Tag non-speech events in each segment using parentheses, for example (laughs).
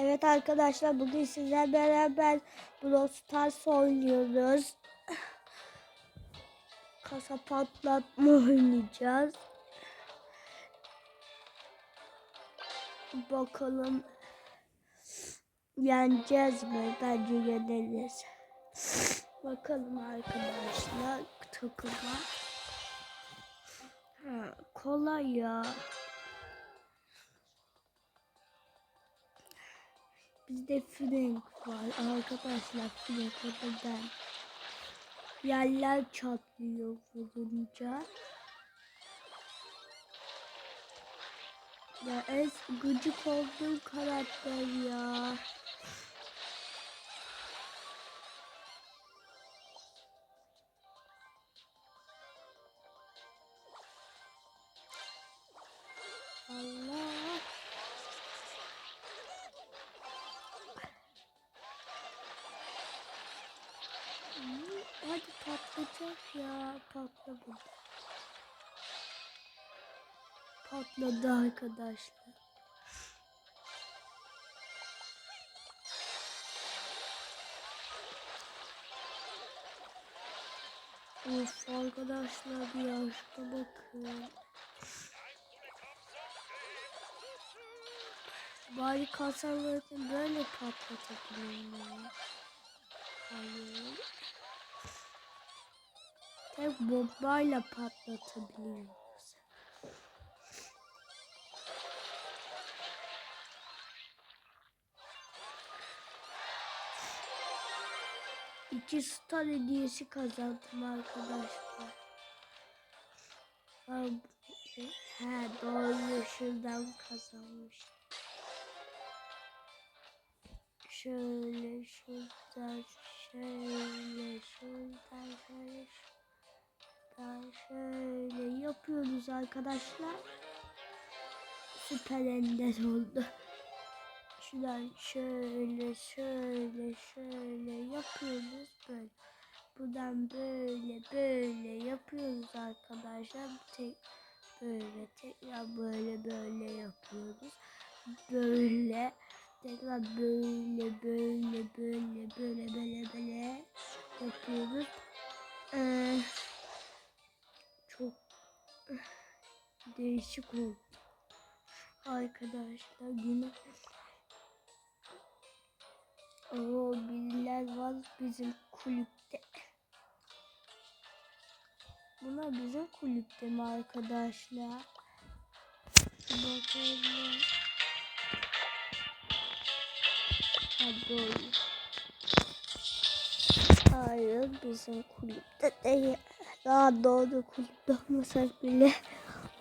Evet arkadaşlar bugün sizlerle beraber Brawl Stars oynuyoruz. (sighs) Kasa patlatma oynayacağız. Bakalım yeneceğiz mi? Bence yeneriz. (sighs) Bakalım arkadaşlar takıma. Ha, kolay ya. Bizde Frank var arkadaşlar Frank odadan. Yerler çatlıyor vurunca. Ya en gıcık olduğum karakter ya. Patlayacak ya. Patladı. Patladı arkadaşlar. Of arkadaşlar bir yaşta bakın. Bari kasaları böyle patlatabilirim. Hayır. Tek bombayla patlatabiliyoruz. İki star hediyesi kazandım arkadaşlar. He doğru şuradan kazanmıştım. Şöyle şuradan şöyle şuradan şöyle şuradan şöyle yapıyoruz arkadaşlar. Süper ender oldu. Şuradan şöyle şöyle şöyle yapıyoruz böyle. Buradan böyle böyle yapıyoruz arkadaşlar. Tek böyle tekrar böyle böyle yapıyoruz. Böyle tekrar böyle böyle böyle böyle böyle böyle yapıyoruz. Ee, değişik oldu. Arkadaşlar yine o biriler var bizim kulüpte. Bunlar bizim kulüpte mi arkadaşlar? Bakalım. Ha doğru. Hayır bizim kulüpte değil. Daha doğru kulüpte olmasak bile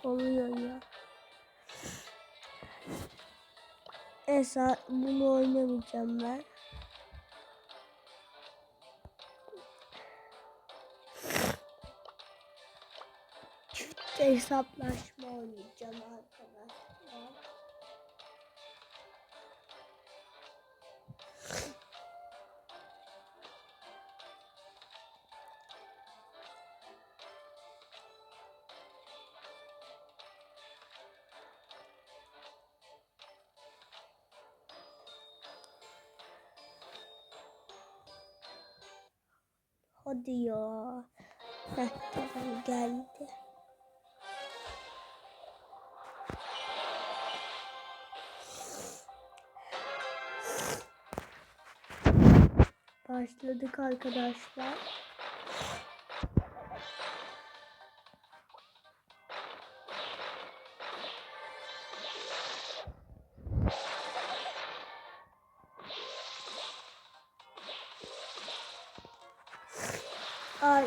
oluyor ya. Esa bunu oynamayacağım ben. Çift hesaplaşma oynayacağım arkadaşlar. Hadi ya. Heh, tamam geldi. Başladık arkadaşlar.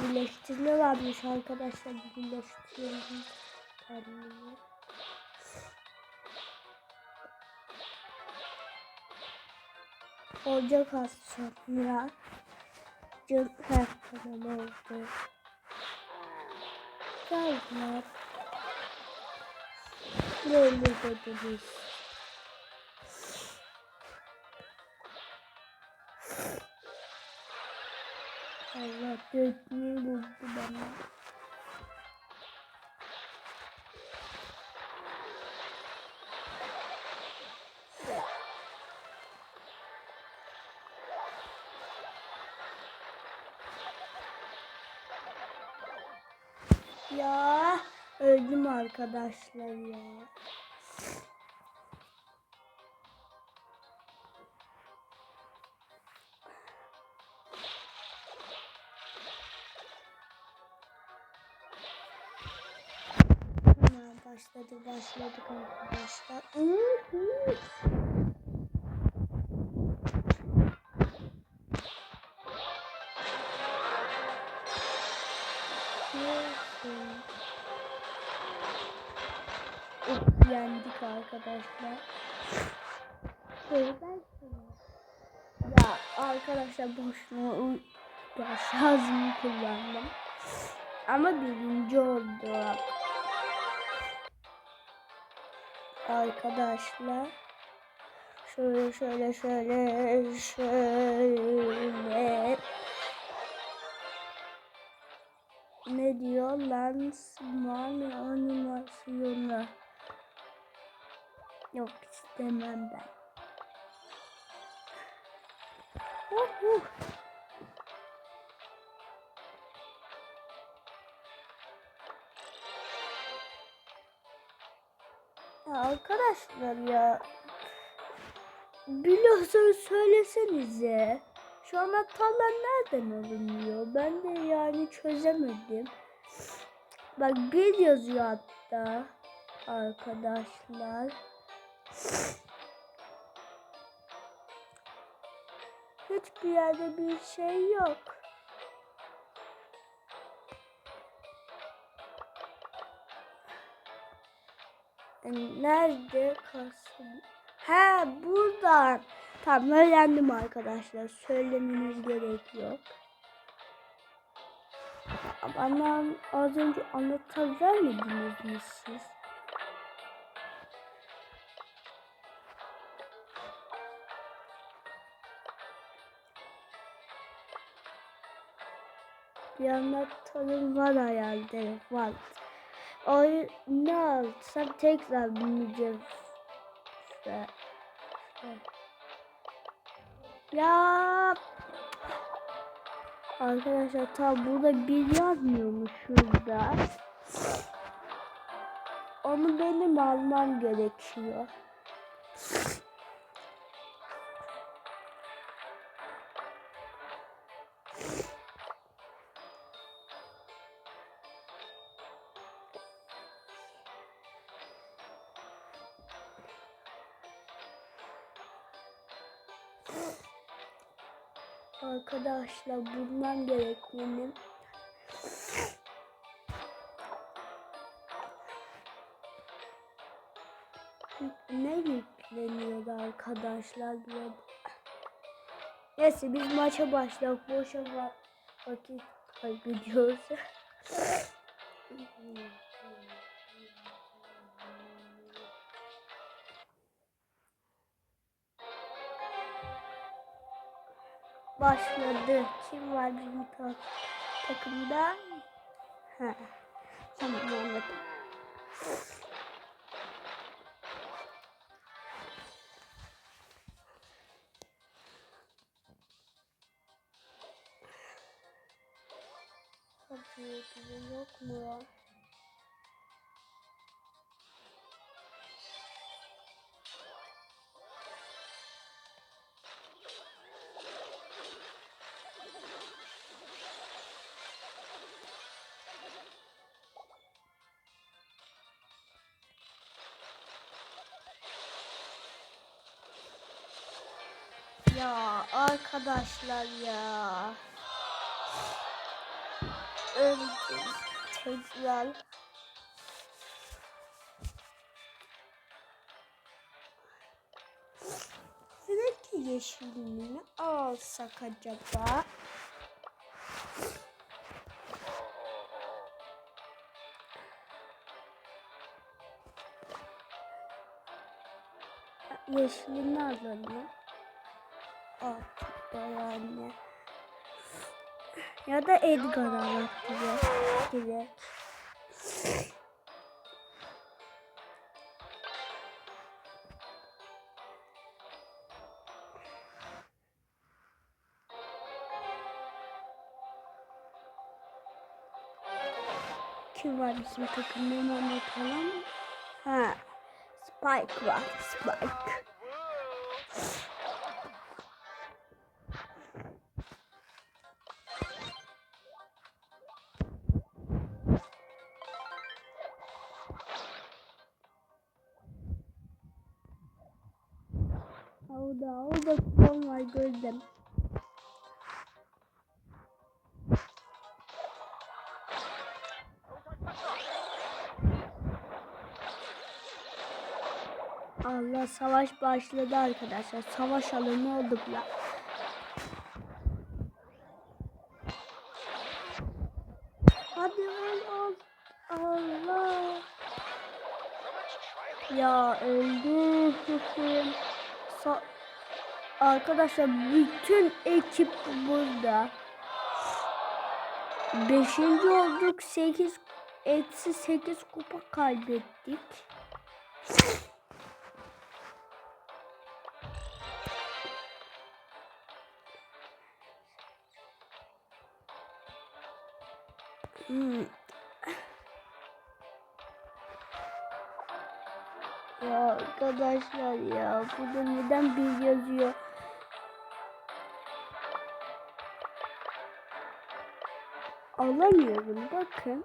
İyileştirme varmış arkadaşlar. Bir iyileştiriyorum kendimi. Ocak az sonra. Heh, tamam oldu. Geldiler. Böyle dediniz. Allah Götünü buldu bana. Ya öldüm arkadaşlar ya. Başladı başladık arkadaşlar. Of, yendik arkadaşlar. Ya arkadaşlar boşuna ya şarjımı kullandım. Ama birinci oldu. Arkadaşlar. Şöyle şöyle şöyle şöyle. Ne diyor? Lansman animasyonu. Yok istemem ben. Uh, uh. Ya arkadaşlar ya biliyorsanız söylesenize. Şu anahtarlar nereden alınıyor? Ben de yani çözemedim. Bak bir yazıyor hatta arkadaşlar. Hiçbir yerde bir şey yok. Nerede kalsın? He buradan. Tamam öğrendim arkadaşlar. Söylemeniz gerek yok. Ama az önce anahtar vermediniz mi siz? Bir anahtarım var herhalde. Var. O ne alsam tekrar bineceğim. İşte. işte. Ya Arkadaşlar tam burada bir yazmıyormuş şurada. Onu benim almam gerekiyor. Arkadaşlar bulmam gerek benim. Ne yükleniyordu arkadaşlar diye. Neyse biz maça başladık. Boşa va- vakit kaybediyoruz. (laughs) Başladı. Kim var bizim ta- takımda? Ha. Tamam anladım. Gibi yok mu ya? Arkadaşlar ya. Öldüm tekrar. Sürekli yeşilini alsak acaba? Yeşilini alalım. Artık da yani. Ya da Edgar alak direkt. direkt. kim var bizim takımda hemen bakalım. Ha. Spike var. Spike. Orada, orada kupon var gördüm. Allah savaş başladı arkadaşlar. Savaş alanı olduk la. Hadi öl ol. Allah. Ya öldüm. (laughs) Sa- Arkadaşlar bütün ekip burada. Beşinci olduk. Sekiz eksi sekiz kupa kaybettik. Hmm. Ya arkadaşlar ya burada neden bir yazıyor? Alamıyorum bakın.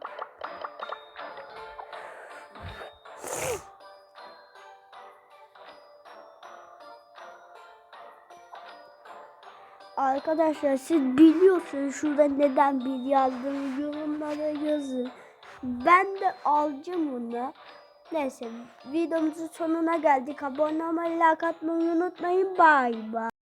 Arkadaşlar siz biliyorsunuz şurada neden bir yazdığını yorumlara yazın. Ben de alacağım onu. Neyse videomuzun sonuna geldik. Abone olmayı, like atmayı unutmayın. Bay bay.